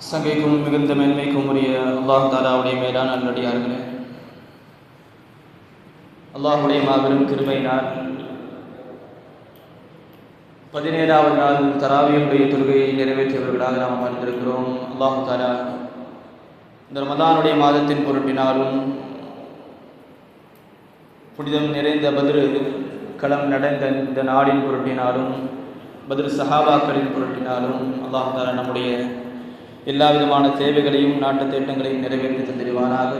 சங்கைக்கும் மிகுந்த மேன்மைக்கும் உரிய அல்லாஹ் தாலாவுடைய மேலான நல்லடியார்களே அல்லாஹுடைய மாபெரும் கிருமையினால் பதினேழாவது நாள் தராவியுடைய தொழுகையை நிறைவேற்றியவர்களாக நாம் அமர்ந்திருக்கிறோம். அல்லாஹு தாலா இந்த ரமதானுடைய மாதத்தின் பொருட்டினாலும் புனிதம் நிறைந்த பதிரு களம் நடந்த இந்த நாளின் பொருட்டினாலும் பதில் சஹாபாக்களின் பொருட்டினாலும் அல்லாஹு தாலா நம்முடைய எல்லா விதமான தேவைகளையும் நாட்டு திட்டங்களையும் நிறைவேற்றி தந்திருவாராக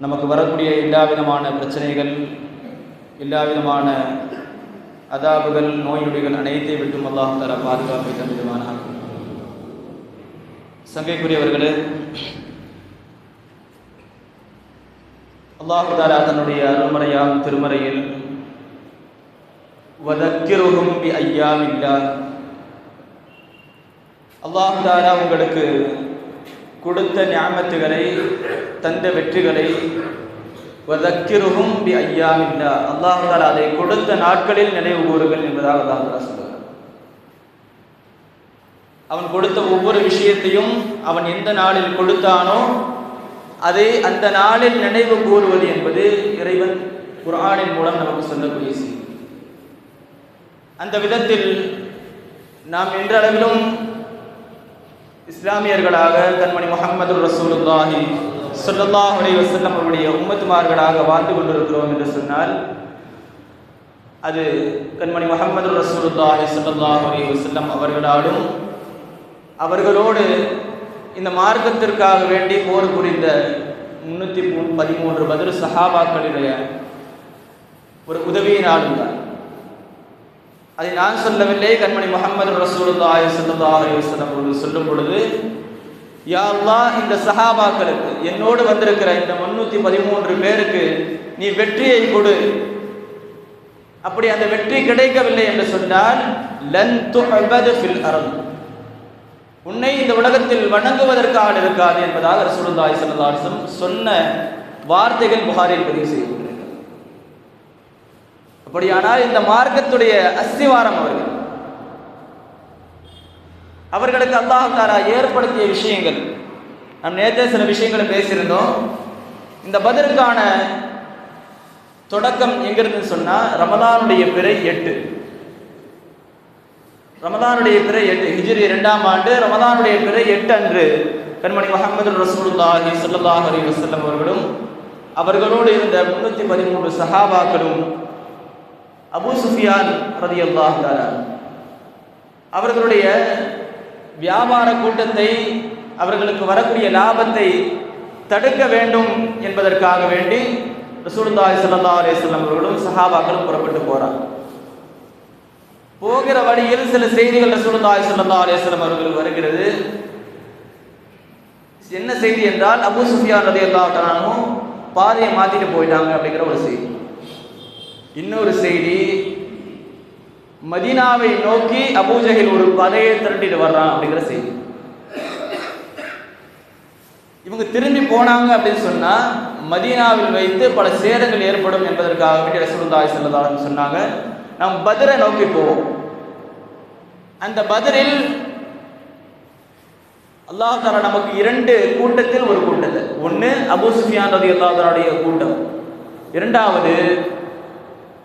நமக்கு வரக்கூடிய எல்லா விதமான பிரச்சனைகள் எல்லா விதமான அதாபுகள் நோய் நொடிகள் அனைத்தை விட்டும் அல்லாஹ் தாலா பாதுகாப்பை தந்திருவானாக சங்கைக்குரியவர்களே அல்லாஹு தன்னுடைய அருள்மறையாம் திருமறையில் வதக்கிருகும் ஐயாமில்லா அல்லாஹு தாரா உங்களுக்கு கொடுத்த ஞாபகத்துகளை தந்த வெற்றிகளை வதக்கிருகும் பி ஐயாமில்லா அல்லாஹு தாலா அதை கொடுத்த நாட்களில் நினைவு கூறுகள் என்பதாக அல்லாஹு தாலா சொல்லுகிறார் அவன் கொடுத்த ஒவ்வொரு விஷயத்தையும் அவன் எந்த நாளில் கொடுத்தானோ அதை அந்த நாளில் நினைவு கூறுவது என்பது இறைவன் குரானின் மூலம் நமக்கு சொல்லக்கூடிய செய்தி. அந்த விதத்தில் நாம் என்றளவிலும் இஸ்லாமியர்களாக கண்மணி முகமது ரசூலுல்லாஹி சொல்லல்லாஹ் அலி வசல்லம் அவருடைய உம்மத்துமார்களாக வாழ்ந்து கொண்டிருக்கிறோம் என்று சொன்னால் அது கண்மணி முகமது ரசூலுல்லாஹி சொல்லல்லாஹ் அலி வசல்லம் அவர்களாலும் அவர்களோடு இந்த மார்க்கத்திற்காக வேண்டி போர் புரிந்த முன்னூற்றி பதிமூன்று பதில் சஹாபாக்களுடைய ஒரு உதவியினாலும் தான். அதை நான் சொல்லவில்லை. கண்மணி முகமது ரசூலுல்லாஹி ஸல்லல்லாஹு அலைஹி வஸல்லம் அவர்கள் சொல்லும் பொழுது யா அல்லாஹ் இந்த சஹாபாக்களுக்கு என்னோடு வந்திருக்கிற இந்த முன்னூற்றி பதிமூன்று பேருக்கு நீ வெற்றியை கொடு. அப்படி அந்த வெற்றி கிடைக்கவில்லை என்று சொன்னால் லன் துஅபது ஃபில் அர்த். உன்னை இந்த உலகத்தில் வணங்குவதற்கு ஆள் இருக்காது என்பதாக ரசூலுல்லாஹி ஸல்லல்லாஹு அலைஹி வஸல்லம் சொன்ன வார்த்தைகள் புகாரில் பதிவு செய்யப்பட்டிருக்கிறது அப்படியானால் இந்த மார்க்கத்துடைய அஸ்திவாரம் அவர்கள். அவர்களுக்கு அல்லாஹ் தாரா ஏற்படுத்திய விஷயங்கள். நம் நேற்றே சில விஷயங்களை பேசியிருந்தோம். இந்த பதிலுக்கான தொடக்கம் எங்கிருந்து சொன்னால் ரமதானுடைய பிறை எட்டு. ரமதானுடைய பிறை எட்டு ஹிஜ்ரி இரண்டாம் ஆண்டு ரமதானுடைய பிறை எட்டு அன்று கண்மணி முகமது ரசூலுல்லாஹி சல்லாஹ் அலி வசல்லம் அவர்களும் அவர்களோடு இருந்த முன்னூற்றி பதிமூன்று சஹாபாக்களும் அபு சுஃபியான் ரதியல்லாஹு அவர்களுடைய வியாபார கூட்டத்தை அவர்களுக்கு வரக்கூடிய லாபத்தை தடுக்க வேண்டும் என்பதற்காக வேண்டி ரசூலுல்லாஹி ஸல்லல்லாஹு அலைஹி வஸல்லம் அவர்களும் சஹாபாக்களும் புறப்பட்டு போகிறார் போகிற வழியில் சில செய்திகள் ரசூலுல்லாஹி ஸல்லல்லாஹு அலைஹி வஸல்லம் அவர்களுக்கு வருகிறது. என்ன செய்தி என்றால் அபு சுஃபியான் ரலியல்லாஹு தஆலா பாதையை மாத்திட்டு போயிட்டாங்க அப்படிங்கிற ஒரு செய்தி. இன்னொரு செய்தி மதீனாவை நோக்கி அபூஜகில் ஒரு பதையை திரட்டிட்டு வர்றான் அப்படிங்கிற செய்தி. இவங்க திரும்பி போனாங்க அப்படின்னு சொன்னா மதீனாவில் வைத்து பல சேதங்கள் ஏற்படும் என்பதற்காக வேண்டிய ரசூலுல்லாஹி ஸல்லல்லாஹு சொன்னாங்க. நாம் பதிரை நோக்கி போவோம். அந்த பதிரில் அல்லாஹ் தாலா நமக்கு இரண்டு கூட்டத்தில் ஒரு கூட்டத்தை ஒன்று அபூ சுஃபியான் ரதி கூட்டம் இரண்டாவது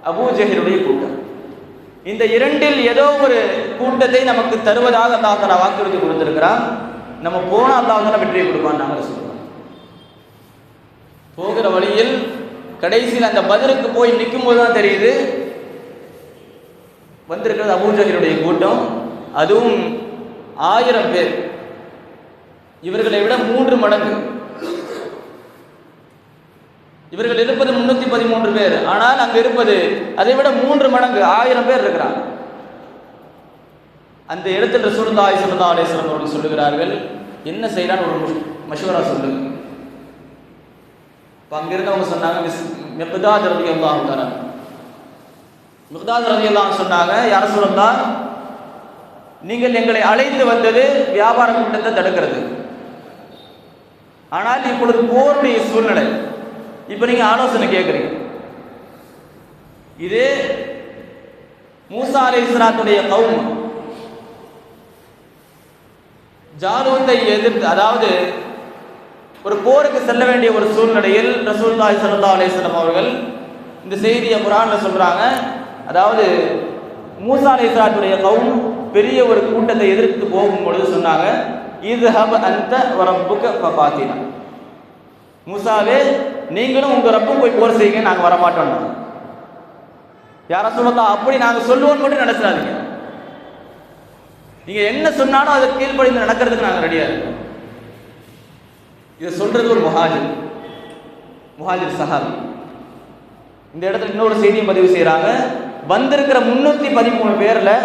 அபூஜஹிலுடைய கூட்டம். இந்த இரண்டில் ஏதோ ஒரு கூட்டத்தை நமக்கு தருவதாக அல்லாஹ் வாக்குறுதி கொடுத்திருக்கிறான். நம்ம போன அல்லாஹ் வெற்றியை கொடுப்பான் நாங்கள் சொல்லுவோம் போகிற வழியில் கடைசியில் அந்த பதிலுக்கு போய் நிற்கும் போது தான் தெரியுது. வந்திருக்கிறது அபூஜகருடைய கூட்டம். அதுவும் ஆயிரம் பேர். இவர்களை விட மூன்று மடங்கு. இவர்கள் இருப்பது முன்னூத்தி பதிமூன்று பேர். ஆனால் அங்கு இருப்பது அதை விட மூன்று மடங்கு ஆயிரம் பேர் இருக்கிறாங்க அந்த இடத்தில் ரசூலுல்லாஹி ஸல்லல்லாஹு அலைஹி அவர்கள் சொல்லுகிறார்கள் என்ன செய்யலான்னு ஒரு மஷூரா சொல்லுங்க இப்போ அங்கிருந்தவங்க சொன்னாங்க மிக்தாத் ரலியல்லாஹு தஆலா மிக்தாத் ரலியல்லாஹு சொன்னாங்க யார் சொல்லலாம் நீங்கள் எங்களை அழைத்து வந்தது வியாபார கூட்டத்தை தடுக்கிறது. ஆனால் இப்பொழுது போருடைய சூழ்நிலை இப்போ நீங்க ஆலோசனை கேட்குறீங்க இது மூசா அலி இஸ்லாத்துடைய கவும் ஜாலூத்தை எதிர்த்து அதாவது ஒரு போருக்கு செல்ல வேண்டிய ஒரு சூழ்நிலையில் ரசூல்லாய் சல்லா அலிஸ்லாம் அவர்கள் இந்த செய்தியை குரான்ல சொல்றாங்க. அதாவது மூசா அலிஸ்லாத்துடைய கவுன் பெரிய ஒரு கூட்டத்தை எதிர்த்து போகும் பொழுது சொன்னாங்க இது ஹப் அந்த வரப்புக்க பார்த்தீங்கன்னா மூசாவே நீங்களும் உங்க ரப்பும் போய் போர் செய்யுங்க நாங்க வர மாட்டோம் யார சொல்லலாம் அப்படி நாங்க சொல்லுவோம் மட்டும் நினைச்சிடாதீங்க. நீங்க என்ன சொன்னாலும் அதை கீழ்ப்படிந்து நடக்கிறதுக்கு நாங்க ரெடியா இருக்கோம். இதை சொல்றது ஒரு முஹாஜிர். முஹாஜிர் சஹாபி. இந்த இடத்துல இன்னொரு செய்தியும் பதிவு செய்கிறாங்க வந்திருக்கிற முன்னூற்றி பதிமூணு பேரில்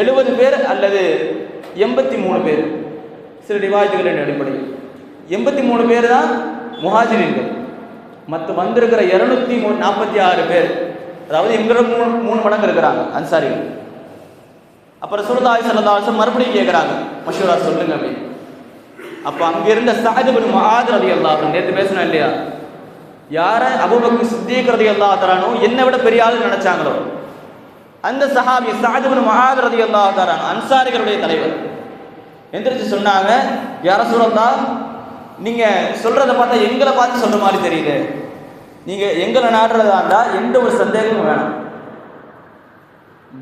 எழுபது பேர் அல்லது எண்பத்தி மூணு பேர். சில ரிவாயத்துகளின் அடிப்படையில்? எண்பத்தி மூணு பேர் தான் முஹாஜிரின்கள். மற்ற வந்திருக்கிற இரநூத்தி மூணு நாற்பத்தி ஆறு பேர். அதாவது எங்களோட மூணு மூணு மடங்கு இருக்கிறாங்க அன்சாரிகள். அப்புறம் சுரதாய் சல்லதாசம் மறுபடியும் கேட்குறாங்க மஷூரா சொல்லுங்க அப்படின்னு. அப்போ அங்கே இருந்த சாஜிபின் மகாத் ரதி அல்லாஹ் நேற்று பேசணும் இல்லையா? யார? அபுபக்கு சித்திக் ரதி அல்லா தரானோ என்னை விட பெரிய ஆள் நினைச்சாங்களோ? அந்த சஹாபி சாஜிபின் மகாத் ரதி அல்லா தரான் அன்சாரிகளுடைய தலைவர். எந்திரிச்சு சொன்னாங்க யார சொல்லா நீங்க சொல்றதை பார்த்தா எங்களை பார்த்து சொல்ற மாதிரி தெரியுது. நீங்க எங்களை நாடுறதா இருந்தா எந்த ஒரு சந்தேகமும் வேணாம்.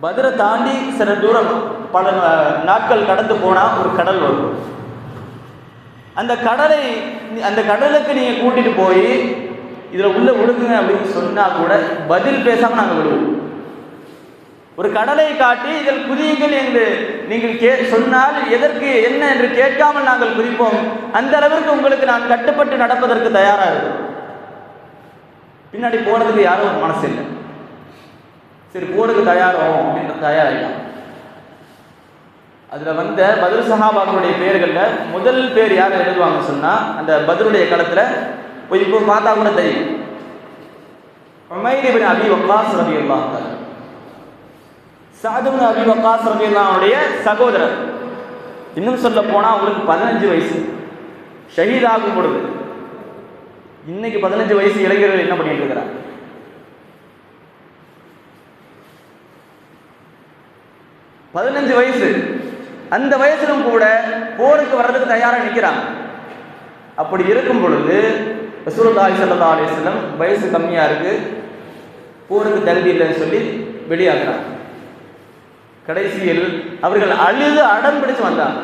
பதிரை தாண்டி சில தூரம் பல நாட்கள் கடந்து போனா ஒரு கடல் வரும். அந்த கடலை அந்த கடலுக்கு நீங்க கூட்டிட்டு போய் இதுல உள்ள விடுங்க அப்படின்னு சொன்னா கூட பதில் பேசாம நாங்க விடுவோம். ஒரு கடலை காட்டி இதில் குதியுங்கள் என்று நீங்கள் கே சொன்னால் எதற்கு என்ன என்று கேட்காமல் நாங்கள் குதிப்போம். அந்த அளவிற்கு உங்களுக்கு நான் கட்டுப்பட்டு நடப்பதற்கு தயாராக இருக்கும் பின்னாடி போனதுக்கு யாரும் மனசு இல்லை சரி போறதுக்கு தயாராகும் அப்படின்னு தயாராகிட்டான் அதுல வந்த பதில் சஹாபாக்களுடைய பேர்களில் முதல் பேர் யார் எழுதுவாங்க சொன்னா அந்த பதிலுடைய களத்துல போய் இப்போ பார்த்தா கூட தெரியும். உமைரிபின் அபி வக்காஸ் ரவி அல்லாஹ் சாதுபின் அபி வக்காஸ் ரவி சகோதரர். இன்னும் சொல்ல போனா அவருக்கு பதினஞ்சு வயசு. ஷஹீதாகும் பொழுது. இன்னைக்கு பதினஞ்சு வயசு இளைஞர்கள் என்ன பண்ணிட்டு இருக்கிறார் பதினஞ்சு வயசு. அந்த வயசிலும் கூட போருக்கு வர்றதுக்கு தயாராக நிற்கிறாங்க அப்படி இருக்கும் பொழுது ரசூலுல்லாஹி ஸல்லல்லாஹு அலிஸ்லம் வயசு கம்மியாக இருக்கு. போருக்கு தகுதி இல்லைன்னு சொல்லி வெளியாகிறாங்க கடைசியில் அவர்கள் அழுது அடம் பிடிச்சு வந்தாங்க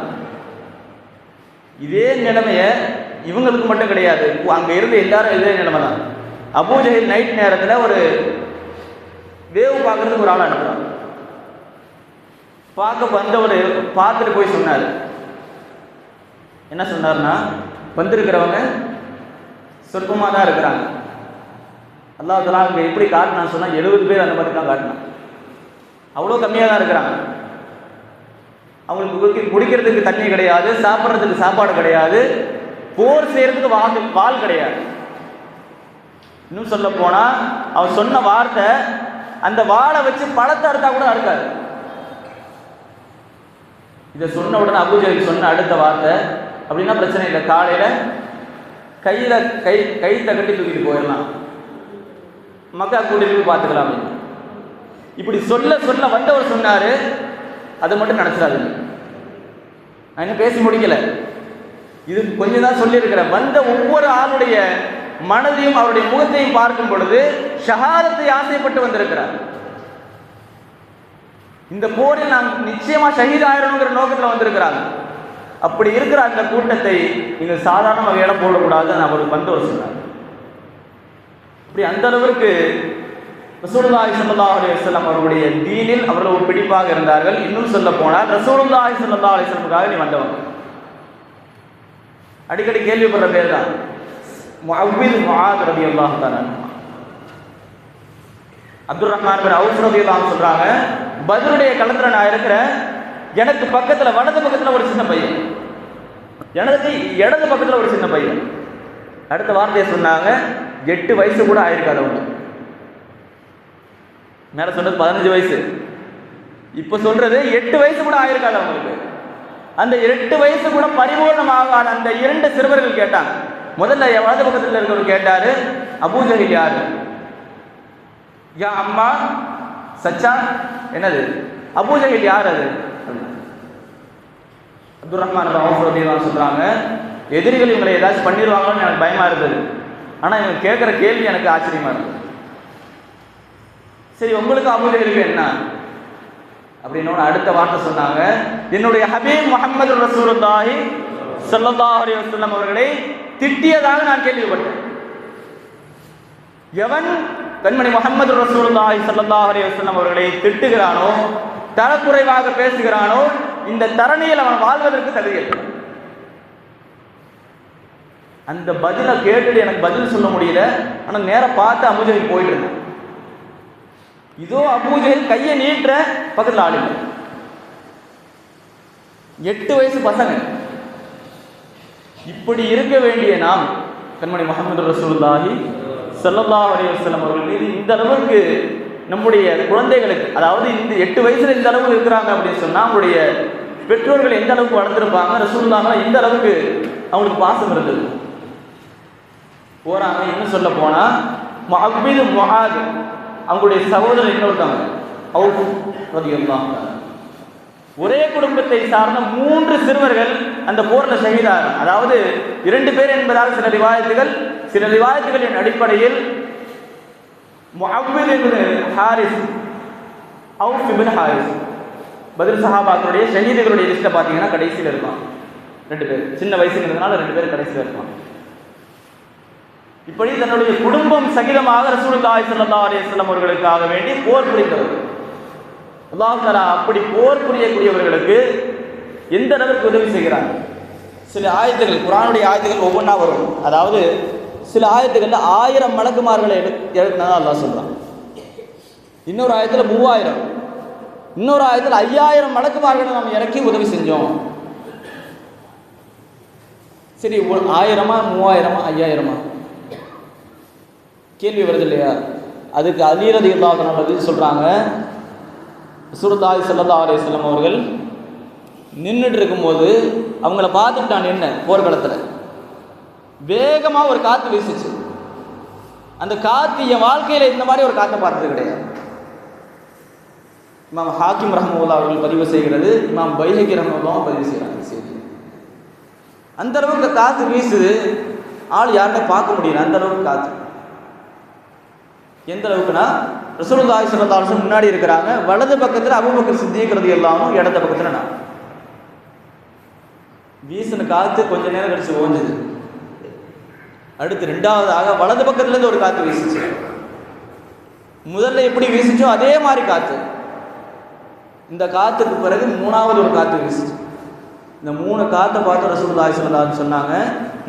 இதே நிலைமைய இவங்களுக்கு மட்டும் கிடையாது. அங்க இருந்த எல்லாரும் இதே நிலைமை தான். அபூஜஹில் நைட் நேரத்தில் ஒரு வேவு பார்க்கறதுக்கு ஒரு ஆள் அனுப்புறாங்க பார்க்க வந்தவர் பார்த்துட்டு போய் சொன்னார். என்ன சொன்னார்னா வந்திருக்கிறவங்க சொற்பமாக தான் இருக்கிறாங்க. அல்லாஹ் அங்கே எப்படி காட்டினான்னு சொன்னால் எழுபது பேர் அந்த மாதிரி தான் காட்டினான். அவ்வளோ கம்மியாக தான் இருக்கிறாங்க. அவங்களுக்கு குடிக்கிறதுக்கு தண்ணி கிடையாது சாப்பிட்றதுக்கு சாப்பாடு கிடையாது போர் செய்கிறதுக்கு வால் வால் கிடையாது. இன்னும் சொல்ல போனால் அவர் சொன்ன வார்த்தை அந்த வாழை வச்சு பழத்தை அறுத்தா கூட அறுக்காது. இதை சொன்ன உடனே அபூஜலுக்கு சொன்ன அடுத்த வார்த்தை அப்படின்னா பிரச்சனை இல்லை. காலையில் கையில் கை கை கட்டி தூக்கிட்டு போயிடலாம். மக்கா கூட்டிட்டு போய் பார்த்துக்கலாம். அப்படின்னு. இப்படி சொல்ல சொல்ல வந்தவர் சொன்னாரு அதை மட்டும் நினைச்சிடாதீங்க. நான் இன்னும் பேசி முடிக்கல. இது கொஞ்சம் தான் சொல்லியிருக்கிறேன். வந்த ஒவ்வொரு ஆளுடைய மனதையும் அவருடைய முகத்தையும் பார்க்கும் பொழுது ஷஹாரத்தை ஆசைப்பட்டு வந்திருக்கிறார். இந்த போரில் நாம் நிச்சயமா ஷஹீத் ஆயிரணுங்கிற நோக்கத்தில் வந்திருக்கிறாங்க. அப்படி இருக்கிற அந்த கூட்டத்தை நீங்கள் சாதாரண வகையில போடக்கூடாதுன்னு அவருக்கு வந்தவர் சொன்னார். இப்படி அந்த அளவிற்கு ரசூலுல்லாஹி ஸல்லல்லாஹு அலைஹி வஸல்லம் அவருடைய தீனில் அவர்கள் ஒரு பிடிப்பாக இருந்தார்கள். இன்னும் சொல்ல போனால் ரசூலுல்லாஹி ஸல்லல்லாஹு அலைஹி வஸல்லமுக்காக நீ வந்தவங்க அடிக்கடி கேள்விப்படுற பேர் தான் முஅவ்வித் முஆத் ரலியல்லாஹு தஆலா அப்துல் ரஹ்மான் பின் அவுஃப் ரலியல்லாஹு சொல்றாங்க பத்ருடைய களத்துல நான் இருக்கிறேன் எனக்கு பக்கத்துல வலது பக்கத்துல ஒரு சின்ன பையன். எனக்கு இடது பக்கத்துல ஒரு சின்ன பையன். அடுத்த வார்த்தையை சொன்னாங்க எட்டு வயசு கூட ஆயிருக்காது அவங்க மேல சொன்னது பதினஞ்சு வயசு. இப்ப சொல்றது எட்டு வயசு கூட ஆயிருக்காது அவங்களுக்கு. அந்த எட்டு வயசு கூட பரிபூர்ணமாக அந்த இரண்டு சிறுவர்கள் கேட்டாங்க. முதல்ல என் வலது பக்கத்தில் இருக்கிறவர் கேட்டாரு அபூஜகில் யாரு? யா அம்மா சச்சா என்னது? அபூஜகில் யார் அது? அப்துல் ரஹ்மான் ரவுஃப் சொல்றாங்க எதிரிகள் இவங்களை ஏதாச்சும் பண்ணிடுவாங்கன்னு எனக்கு பயமா இருந்தது. ஆனா இவங்க கேட்குற கேள்வி எனக்கு ஆச்சரியமா இருந்தது. சரி உங்களுக்கு அபூஜைகளுக்கு என்ன? அப்படின்னு அடுத்த வார்த்தை சொன்னாங்க. என்னுடைய ஹபீப் முகமது ரசூலுல்லாஹி ஸல்லல்லாஹு அலைஹி வஸல்லம் அவர்களை திட்டியதாக நான் கேள்விப்பட்டேன். எவன் கண்மணி முகமது ரசூலுல்லாஹி ஸல்லல்லாஹு அலைஹி வஸல்லம் அவர்களை திட்டுகிறானோ தரக்குறைவாக பேசுகிறானோ இந்த தரணியில் அவன் வாழ்வதற்கு தகுதியற்ற அந்த பதிலை கேட்டுட்டு எனக்கு பதில் சொல்ல முடியல. ஆனால் நேரம் பார்த்து அபூஜைக்கு போயிட்டு இருந்தேன். இதோ அபூஜையில் கையை நீட்டுற பக்கத்தில் ஆளுங்க எட்டு வயசு பசங்க. இப்படி இருக்க வேண்டிய நாம் கண்மணி முகமது ரசூல்லாஹி செல்லல்லா அலைஹி வஸல்லம் அவர்கள் மீது இந்த அளவுக்கு நம்முடைய குழந்தைகளுக்கு அதாவது இந்த எட்டு வயசுல இந்த அளவுக்கு இருக்கிறாங்க அப்படின்னு சொன்னா நம்முடைய பெற்றோர்கள் எந்த அளவுக்கு வளர்ந்துருப்பாங்க ரசூலுல்லாஹ் இந்த அளவுக்கு அவங்களுக்கு பாசம் இருந்தது? போறாங்க. என்ன சொல்ல போனா முஹப்பிது அவங்களுடைய சகோதரர் இன்னொருத்தவங்க அவுஃப் ஒரே குடும்பத்தை சார்ந்த மூன்று சிறுவர்கள் அந்த போர்ல ஷஹீதார். அதாவது இரண்டு பேர் என்பதால் சில ரிவாயத்துகள் சில ரிவாயத்துகளின் அடிப்படையில் ஹாரிஸ் அவுஃப் இப்னு ஹாரிஸ். பதில் சஹாபாக்களுடைய ஷஹீதுகளுடைய லிஸ்ட்டை பார்த்தீங்கன்னா கடைசியில் இருப்பான். ரெண்டு பேர். சின்ன வயசுங்கிறதுனால ரெண்டு பேர் கடைசியில் இருப்பான். இப்படி தன்னுடைய குடும்பம் சகிதமாக ரசூலுல்லாஹி ஸல்லல்லாஹு அலைஹி வஸல்லம் அவர்களுக்காக வேண்டி போர் புரிந்தவர். அல்லாஹ் தஆலா அப்படி போர் புரியக்கூடியவர்களுக்கு எந்த அளவுக்கு உதவி செய்கிறார் சில ஆயத்துகள் குரானுடைய ஆயத்துகள் ஒவ்வொன்றா வரும். அதாவது சில ஆயத்துகளில் ஆயிரம் மலக்குமார்களை எடு எழுதினதா அல்லாஹ் சொல்கிறான் இன்னொரு ஆயத்தில் மூவாயிரம். இன்னொரு ஆயத்தில் ஐயாயிரம் மலக்குமார்களை நாம் இறக்கி உதவி செஞ்சோம். சரி ஆயிரமா மூவாயிரமா ஐயாயிரமா? கேள்வி வருது இல்லையா? அதுக்கு அலீரதி இல்லாத பதில் சொல்கிறாங்க சுருதாய் சல்லா அலிஸ்லாம் அவர்கள் நின்றுட்டு இருக்கும்போது அவங்கள பார்த்துட்டான் என்ன போர்க்களத்தில். வேகமாக ஒரு காற்று வீசுச்சு. அந்த காற்று என் வாழ்க்கையில் இந்த மாதிரி ஒரு காற்றை பார்த்தது கிடையாது. இமாம் ஹாக்கிம் ரஹமுல்லா அவர்கள் பதிவு செய்கிறது. இமாம் பைஹகி ரஹமுல்லாவும் பதிவு செய்கிறாங்க செய்தி அந்த அளவுக்கு காற்று வீசுது. ஆள் யாருமே பார்க்க முடியல. அந்த அளவுக்கு காற்று எந்த அளவுக்குன்னா ரசூலுல்லாஹி ஸல்லல்லாஹு அலைஹி முன்னாடி இருக்கிறாங்க வலது பக்கத்தில் அபூபக்கர் சித்திக் ரலியல்லாஹு இடது பக்கத்தில் நான். வீசின காத்து கொஞ்ச நேரம் கழிச்சு ஓஞ்சுது. அடுத்து ரெண்டாவதாக வலது பக்கத்துல இருந்து ஒரு காத்து வீசிச்சு. முதல்ல எப்படி வீசுச்சோ அதே மாதிரி காத்து. இந்த காத்துக்கு பிறகு மூணாவது ஒரு காத்து வீசுச்சு. இந்த மூணு காத்தை பார்த்து ரசூலுல்லாஹி ஸல்லல்லாஹு சொன்னாங்க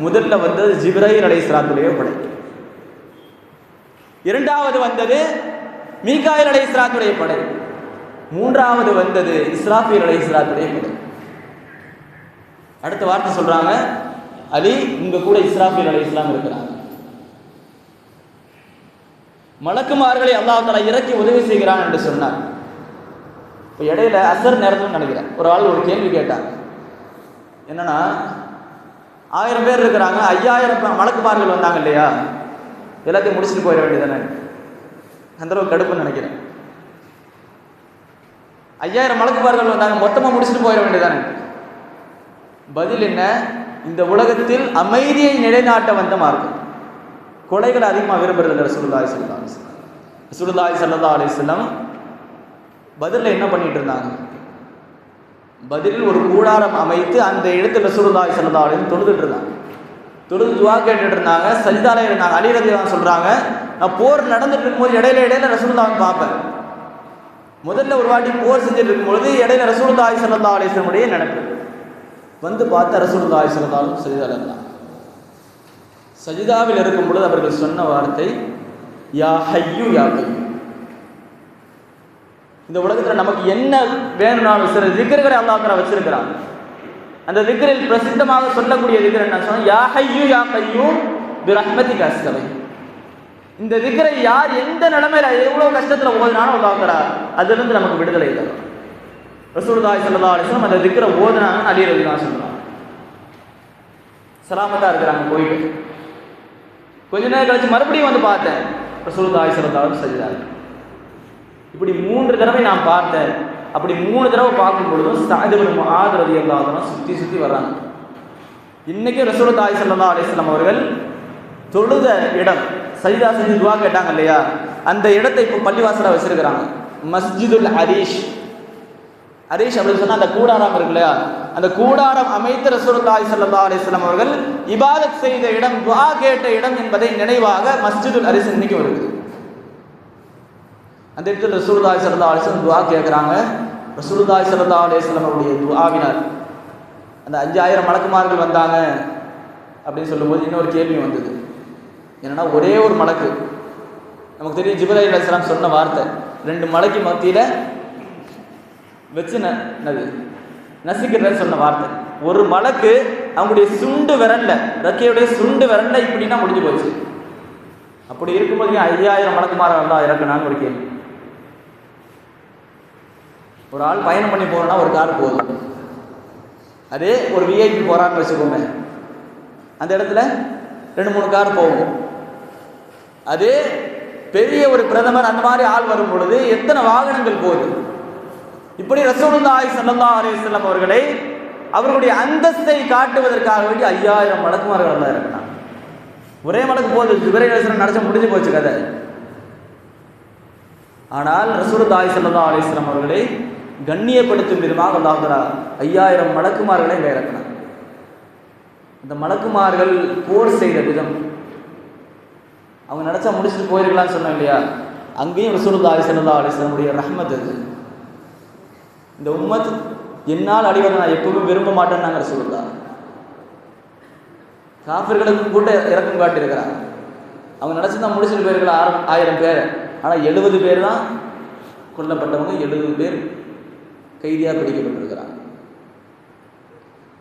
முதல்ல வந்தது ஜிப்ரைல் அலைஹிஸ்ஸலாத்துடைய படை. இரண்டாவது வந்தது மீகாயில் அலை இஸ்லாத்துடைய படை. மூன்றாவது வந்தது இஸ்ராஃபீல் அலை இஸ்லாத்துடைய படை. அடுத்த வார்த்தை சொல்றாங்க அலி உங்க கூட இஸ்ராஃபீல் அலை இஸ்லாம் இருக்கிறாங்க. மலக்குமார்களை அல்லாஹால இறக்கி உதவி செய்கிறான் என்று சொன்னார். இப்போ இடையில அசர் நேரத்தில் நினைக்கிறேன். ஒரு ஆள் ஒரு கேள்வி கேட்டாங்க என்னன்னா ஆயிரம் பேர் இருக்கிறாங்க ஐயாயிரம் மலக்குமார்கள் வந்தாங்க இல்லையா? எல்லாத்தையும் முடிச்சுட்டு போயிட வேண்டியதானே அந்த அளவுக்கு கடுப்புன்னு நினைக்கிறேன். ஐயாயிரம் மலக்குமார்கள் வந்தாங்க மொத்தமாக முடிச்சுட்டு போயிட வேண்டியதானே பதில் என்ன? இந்த உலகத்தில் அமைதியை நிலைநாட்ட வந்த மார்க்கம். கொலைகளை அதிகமாக விரும்புறது ரசூலுல்லாஹி ஸல்லல்லாஹு அலைஹி வஸல்லம். ரசூலுல்லாஹி ஸல்லல்லாஹு பதிலில் என்ன பண்ணிட்டு இருந்தாங்க? பதிலில் ஒரு கூடாரம் அமைத்து அந்த இடத்துல ரசூலுல்லாஹி சல்லா அலைஹி தொழுதுட்டு இருந்தாங்க. தொடர்ந்து துவா கேட்டுட்டு இருந்தாங்க. சஜிதால இருந்தாங்க அலிரதி சொல்றாங்க. நான் போர் நடந்துட்டு இருக்கும்போது இடையில இடையில ரசூலுல்லாஹ் பார்ப்பேன். முதல்ல ஒரு வாட்டி போர் செஞ்சுட்டு இருக்கும்பொழுது இடையில ரசூலுல்லாஹி சல்லா அலைஹி வஸல்லம் நினைப்பு. வந்து பார்த்த ரசூலுல்லாஹி ஸல்லல்லாஹு சஜிதால இருந்தான். சஜிதாவில் இருக்கும் பொழுது அவர்கள் சொன்ன வார்த்தை யா ஹையு யா கையு இந்த உலகத்தில் நமக்கு என்ன வேணும்னாலும் சில திக்கர்களை அல்லாஹ் வச்சிருக்கிறான். அந்த திக்கரில் பிரசித்தமாக சொல்லக்கூடிய திக்கர் என்ன சொன்னால் யா ஹையு யா கையும் பிரஹ்மதி கஸ்தவை இந்த திக்கரை யார் எந்த நிலைமையில எவ்வளோ கஷ்டத்தில் ஓதினாலும் அல்லாஹ் அதுலேருந்து நமக்கு விடுதலை தரும். ரசூலுல்லாஹி ஸல்லல்லாஹு அலைஹி அந்த திக்கரை ஓதுனாங்கன்னு அலி தான் சொல்றாங்க சலாமத்தாக இருக்கிறாங்க போயிட்டு. கொஞ்ச நேரம் கழிச்சு மறுபடியும் வந்து பார்த்தேன் ரசூலுல்லாஹி ஸல்லல்லாஹு அலைஹி இப்படி மூன்று தடவை நான் பார்த்தேன். அப்படி மூணு தடவை பார்க்கும் பொழுதும் சாதிபன் ஆதரவு எல்லாரும் சுற்றி சுற்றி வர்றாங்க. இன்னைக்கு ரசூல் தாய் சல்லா அலிஸ்லாம் அவர்கள் தொழுத இடம் சரிதா செஞ்சு துவா கேட்டாங்க இல்லையா? அந்த இடத்தை இப்போ பள்ளிவாசலாக வச்சிருக்கிறாங்க. மஸ்ஜிதுல் ஹரீஷ். ஹரீஷ் அப்படின்னு சொன்னால் அந்த கூடாரம் இருக்கு இல்லையா? அந்த கூடாரம் அமைத்த ரசூலுல்லாஹி தாய் அலைஹி வஸல்லம் அவர்கள் இபாதத் செய்த இடம் துவா கேட்ட இடம் என்பதை நினைவாக மஸ்ஜிதுல் ஹரீஷ் இன்னைக்கு இருக்குது அந்த இடத்துல ரசூலுதாய் ஸல்லல்லாஹு அலிஸ்லம் துவா கேட்குறாங்க ரசூலுதாய் ஸல்லல்லாஹு அலிஸ்லம் அவருடைய துவாவினார் அந்த அஞ்சாயிரம் மலக்குமார்கள் வந்தாங்க அப்படின்னு சொல்லும்போது இன்னொரு கேள்வி வந்தது. என்னன்னா ஒரே ஒரு மலக்கு. நமக்கு தெரியும் ஜிப்ராஹிம் அலிஸ்லாம் சொன்ன வார்த்தை ரெண்டு மலைக்கு மத்தியில் வச்சு நது என்னது நசிக்கிறேன்னு சொன்ன வார்த்தை. ஒரு மலக்கு அவங்களுடைய சுண்டு விரல்ல ரக்கையுடைய சுண்டு விரல்ல இப்படின்னா முடிஞ்சு போச்சு. அப்படி இருக்கும்போது ஐயாயிரம் மலக்குமாரம் இருந்தால் இறக்குனான்னு ஒரு கேள்வி. ஒரு ஆள் பயணம் பண்ணி போகிறோன்னா ஒரு கார் போதும். அதே ஒரு விஐபி போகிறான்னு வச்சுக்கோங்க அந்த இடத்துல ரெண்டு மூணு கார் போகும். அதே பெரிய ஒரு பிரதமர் அந்த மாதிரி ஆள் வரும் பொழுது எத்தனை வாகனங்கள் போகுது இப்படி ரசூலுல்லாஹி ஸல்லல்லாஹு அலைஹி வஸல்லம் அவர்களை அவர்களுடைய அந்தஸ்தை காட்டுவதற்காக வேண்டி ஐயாயிரம் மலக்குமார்கள் தான் இருக்கிறான் ஒரே மலக்கு போது ஜிப்ரைல் அலைஹிஸ்ஸலாம் நடச்ச முடிஞ்சு போச்சு கதை. ஆனால் ரசூலுல்லாஹி ஸல்லல்லாஹு அலைஹி வஸல்லம் அவர்களை கண்ணியப்படுத்தும் விதமாக அல்லாஹரா ஐயாயிரம் மலக்குமார்களை இங்கே இறக்கினார் இந்த மலக்குமார்கள் போர் செய்த விதம். அவங்க நினச்சா முடிச்சுட்டு போயிருக்கலாம்னு சொன்னாங்க இல்லையா? அங்கேயும் ரசூலுல்லா ஸல்லல்லாஹு அலைஹி வஸல்லமுடைய ரஹ்மத் அது. இந்த உம்மத் என்னால் அடிவதை நான் எப்பவுமே விரும்ப மாட்டேன்னாங்க ரசூலுல்லா காஃபிர்களுக்கும் கூட இறக்கம் காட்டியிருக்கிறாங்க. அவங்க நினச்சிருந்தா முடிச்சுட்டு போயிருக்கலாம் ஆயிரம் ஆயிரம் பேர். ஆனால் எழுபது பேர் தான் கொல்லப்பட்டவங்க எழுபது பேர் கைதியாக பிடிக்கப்பட்டிருக்கிறாங்க.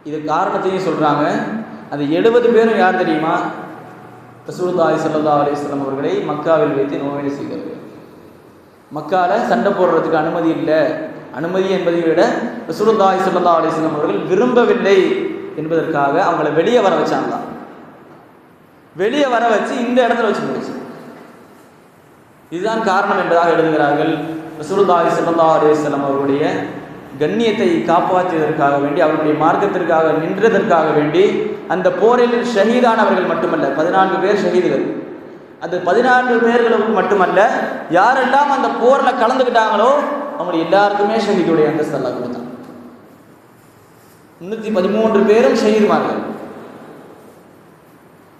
இது காரணத்தையும் சொல்கிறாங்க அந்த எழுபது பேரும் யார் தெரியுமா? ரசூலுல்லாஹி சல்லா அலிஸ்லாம் அவர்களை மக்காவில் வைத்து நோவினை செய்தார்கள் மக்கால சண்டை போடுறதுக்கு அனுமதி இல்லை. அனுமதி என்பதை விட ரசூலுல்லாஹி சல்லா அலிஸ்லாம் அவர்கள் விரும்பவில்லை என்பதற்காக அவங்கள வெளியே வர வச்சாங்களாம். வெளியே வர வச்சு இந்த இடத்துல வச்சு முடிச்சு. இதுதான் காரணம் என்பதாக எழுதுகிறார்கள் ரசூலுல்லாஹி சல்லா அலிஸ்லாம் அவர்களுடைய கண்ணியத்தை காப்பாற்றியதற்காக வேண்டி அவருடைய மார்க்கத்திற்காக நின்றதற்காக வேண்டி அந்த போரில் ஷஹீதானவர்கள் மட்டுமல்ல பதினான்கு பேர் ஷஹீதுகள். அந்த பதினான்கு பேர்களுக்கு மட்டுமல்ல யாரெல்லாம் அந்த போரில் கலந்துக்கிட்டாங்களோ அவங்க எல்லாருக்குமே ஷஹீதுடைய அந்தஸ்து அல்லா கொடுத்தான். முன்னூற்றி பதிமூன்று பேரும் ஷஹீதுமார்கள்.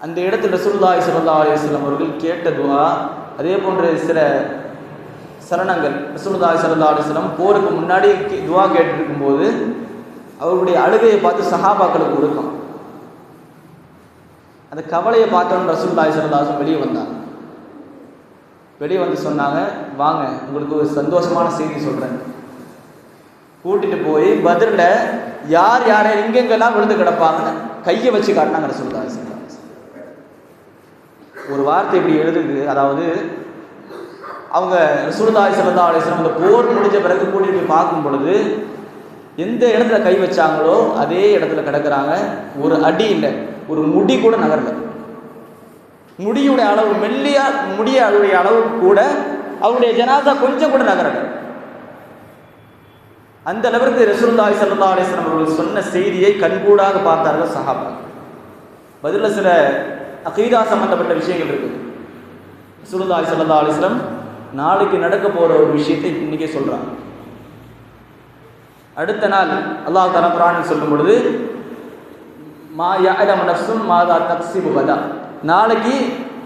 அந்த இடத்தில் ரசூல்லாய் ஸல்லல்லாஹு அலைஹி அவர்கள் கேட்ட துவா அதே போன்ற சில சரணங்கள். ரசூலுதாய் ஸல்லல்லாஹு அலைஹி போருக்கு முன்னாடி துவா கேட்டிருக்கும் போது அவருடைய அழுகையை பார்த்து சஹாபாக்களுக்கு உருக்கம். அந்த கவலையை பார்த்தோன்னு ரசூலுல்லாஹி ஸல்லல்லாஹு வெளியே வந்தாங்க வெளியே வந்து சொன்னாங்க வாங்க உங்களுக்கு ஒரு சந்தோஷமான செய்தி சொல்கிறேன் கூட்டிட்டு போய் பதிரில் யார் யாரை எங்கெங்கெல்லாம் விழுந்து கிடப்பாங்கன்னு கையை வச்சு காட்டினாங்க ரசூலுல்லாஹி ஸல்லல்லாஹு ஒரு வார்த்தை இப்படி எழுதுது அதாவது அவங்க சுருதாய் சிறந்தா அலேசனம் அந்த போர் முடிஞ்ச பிறகு கூட்டிட்டு போய் பார்க்கும் பொழுது எந்த இடத்துல கை வச்சாங்களோ அதே இடத்துல கிடக்குறாங்க. ஒரு அடி இல்லை. ஒரு முடி கூட நகரல. முடியுடைய அளவு மெல்லியா முடிய அளவுடைய அளவு கூட அவருடைய ஜனாதா கொஞ்சம் கூட நகரல. அந்த அளவிற்கு ரசூல்லாய் சல்லா அலிஸ்லாம் அவர்கள் சொன்ன செய்தியை கண்கூடாக பார்த்தார்கள் சஹாபா. பதில சில அகீதா சம்பந்தப்பட்ட விஷயங்கள் இருக்குது ரசூல்லாய் சல்லா அலைஹி நாளைக்கு நடக்க போகிற ஒரு விஷயத்தை இன்றைக்கே சொல்கிறான் அடுத்த நாள் அல்லாஹ் தஆலா குரான் சொல்லும் பொழுது மா யாத நஃப்ஸும் மாதா தக்ஸிபு கதா நாளைக்கு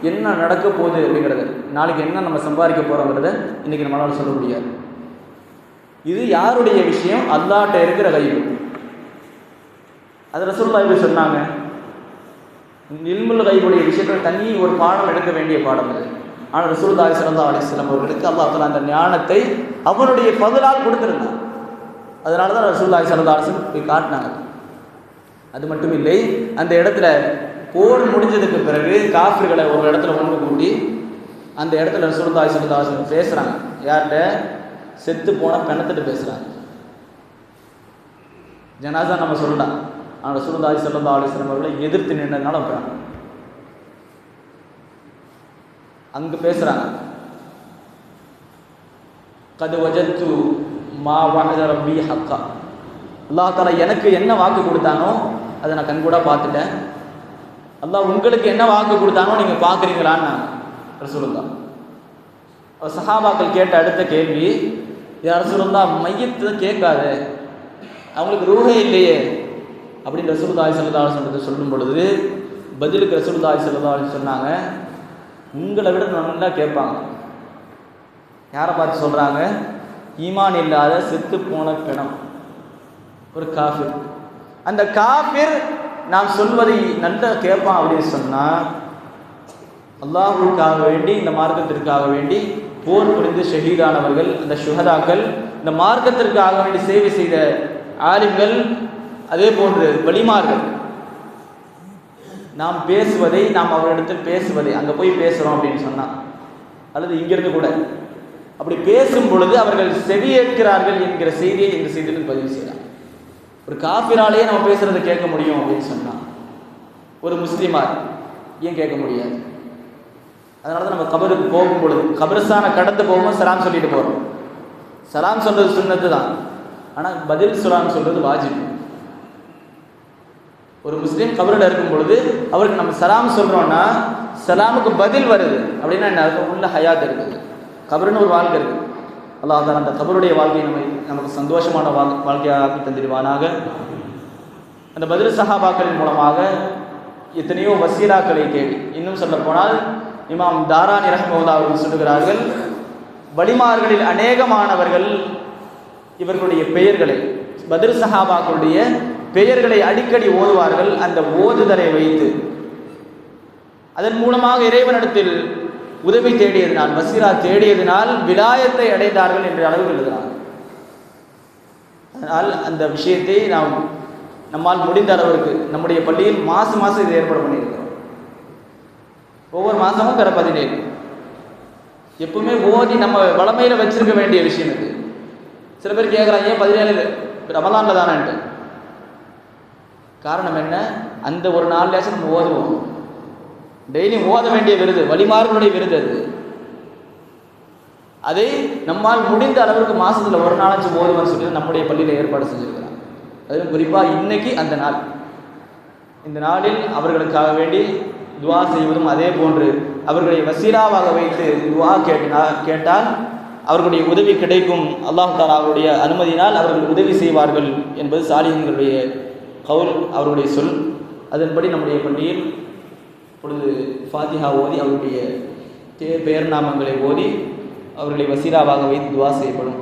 என்ன நடக்க போகுது அப்படிங்கிறது நாளைக்கு என்ன நம்ம சம்பாதிக்க போகிறோங்கிறத இன்றைக்கி நம்மளால் சொல்ல முடியாது. இது யாருடைய விஷயம்? அல்லாட்ட இருக்கிற கைவு அதில் ரசூலுல்லாஹி இப்படி சொன்னாங்க. நில்முல் கைவுடைய விஷயத்தில் தனி ஒரு பாடம் எடுக்க வேண்டிய பாடம் அது. ஆனால் ரசூலுல்லாஹி ஸல்லல்லாஹு அலைஹி வஸல்லம் அவர்களுக்கு அல்லாஹ் அந்த ஞானத்தை அவனுடைய பதிலால் கொடுத்திருந்தான். அதனால தான் ரசூலுல்லாஹி ஸல்லல்லாஹு அலைஹி போய் காட்டினாங்க. அது மட்டும் இல்லை அந்த இடத்துல போர் முடிஞ்சதுக்கு பிறகு காஃபிர்களை ஒரு இடத்துல ஒன்று கூட்டி அந்த இடத்துல ரசூலுல்லாஹி ஸல்லல்லாஹு அலைஹி பேசுகிறாங்க யார்கிட்ட? செத்து போன பிணத்துட்டு பேசுகிறாங்க ஜனாசா நம்ம சொல்லலாம். ஆனால் ரசூலுல்லாஹி ஸல்லல்லாஹு அலைஹி அவர்களை எதிர்த்து நின்றதுனால வைக்கிறாங்க அங்கே பேசுகிறாங்க கது வஜத்து மா வாஹத ரப்பி ஹக்கா. அல்லாஹ் தாலா எனக்கு என்ன வாக்கு கொடுத்தானோ அதை நான் கண்கூட பார்த்துட்டேன். அல்லாஹ் உங்களுக்கு என்ன வாக்கு கொடுத்தானோ நீங்கள் பார்க்குறீங்களான்னு ரசூலுல்லா சஹாபாக்கள் கேட்ட அடுத்த கேள்வி யார் ரசூலுல்லா மையத்தை கேட்காது. அவங்களுக்கு ரூஹே இல்லையே. அப்படின்னு ரசூலுல்லாஹி ஸல்லல்லாஹு அலைஹி சொல்லும் பொழுது பதிலுக்கு ரசூலுல்லாஹி ஸல்லல்லாஹு சொன்னாங்க உங்களை விட நல்லா கேட்பாங்க. யாரை பார்த்து சொல்கிறாங்க ஈமான் இல்லாத செத்து போன பிணம். ஒரு காஃபிர். அந்த காஃபிர் நாம் சொல்வதை நல்லா கேட்பான் அப்படின்னு சொன்னால் அல்லாஹுக்காக வேண்டி இந்த மார்க்கத்திற்காக வேண்டி போர் புரிந்து ஷஹீதானவர்கள் அந்த சுகதாக்கள் இந்த மார்க்கத்திற்காக வேண்டி சேவை செய்த ஆலிம்கள் அதே போன்று வலிமார்கள் நாம் பேசுவதை நாம் அவரிடத்தில் பேசுவதை. அங்கே போய் பேசுகிறோம் அப்படின்னு சொன்னான் அல்லது இங்கிருந்து கூட. அப்படி பேசும் பொழுது அவர்கள் செவியேற்கிறார்கள் என்கிற செய்தியை இந்த செய்தியில் பதிவு செய்கிறான் ஒரு காஃபிராலேயே நம்ம பேசுகிறத கேட்க முடியும் அப்படின்னு சொன்னால் ஒரு முஸ்லீமார் ஏன் கேட்க முடியாது? அதனால தான் நம்ம கபருக்கு போகும் பொழுது கபரஸ்தான கடந்து போகும்போது சலாம் சொல்லிட்டு போகிறோம் சலாம் சொல்றது சுண்ணத்து தான் ஆனால் பதில் சலாம் சொல்றது வாஜிப். ஒரு முஸ்லீம் கபரில் இருக்கும் பொழுது அவருக்கு நம்ம சலாம் சொல்கிறோன்னா சலாமுக்கு பதில் வருது. அப்படின்னா என்ன உள்ள ஹயாத் இருக்குது. கபருன்னு ஒரு வாழ்க்கை இருக்குது. அல்லாஹ் தான் அந்த கபருடைய வாழ்க்கையை நம்ம நமக்கு சந்தோஷமான வாழ் வாழ்க்கையாக தந்திடுவானாக. அந்த பதில் சஹாபாக்களின் மூலமாக எத்தனையோ வசீலாக்களை தேடி இன்னும் சொல்ல போனால் இமாம் தாரா ரஹ்மவுல்லா அவர்கள் சொல்லுகிறார்கள் வலிமார்களில் அநேகமானவர்கள் இவர்களுடைய பெயர்களை பதில் சஹாபாக்களுடைய பெயர்களை அடிக்கடி ஓதுவார்கள் அந்த ஓதுதலை வைத்து. அதன் மூலமாக இறைவனிடத்தில் உதவி தேடியதினால் வசீலா தேடியதினால் விலாயத்தை அடைந்தார்கள் என்ற அளவில் எழுதுகிறார். அதனால் அந்த விஷயத்தை நாம் நம்மால் முடிந்த அளவிற்கு நம்முடைய பள்ளியில் மாதம் மாதம் இது ஏற்பாடு பண்ணியிருக்கிறோம். ஒவ்வொரு மாதமும் பிற பதினேழு. எப்பவுமே ஓதி நம்ம வளமையில் வச்சிருக்க வேண்டிய விஷயம் இது. சில பேர் கேட்குறாங்க ஏன் பதினேழு? ரமலானில் தானேன்ட்டு. காரணம் என்ன? அந்த ஒரு நாள்லயாச்சும் நம்ம ஓதுவோம். டெய்லியும் ஓத வேண்டிய விருது வழிமார்களுடைய விருது அது. அதை நம்மால் முடிந்த அளவுக்கு மாதத்தில் ஒரு நாளாச்சும் ஓதுவோம்னு சொல்லி நம்முடைய பள்ளியில் ஏற்பாடு செஞ்சுருக்கலாம் அதுவும் குறிப்பாக இன்னைக்கு அந்த நாள். இந்த நாளில் அவர்களுக்காக வேண்டி துவா செய்வதும் அதே போன்று அவர்களை வசீலாவாக வைத்து துவா கேட்டினா கேட்டால் அவர்களுடைய உதவி கிடைக்கும். அல்லாஹ் தாலாவுடைய அனுமதியினால் அவர்கள் உதவி செய்வார்கள் என்பது சாலிஹன்களுடைய கவுல் அவருடைய சொல் அதன்படி நம்முடைய பள்ளியில் இப்பொழுது ஃபாத்திஹா ஓதி அவருடைய பெயர் நாமங்களை ஓதி அவர்களை வசீராவாக வைத்து துவா செய்யப்படும்.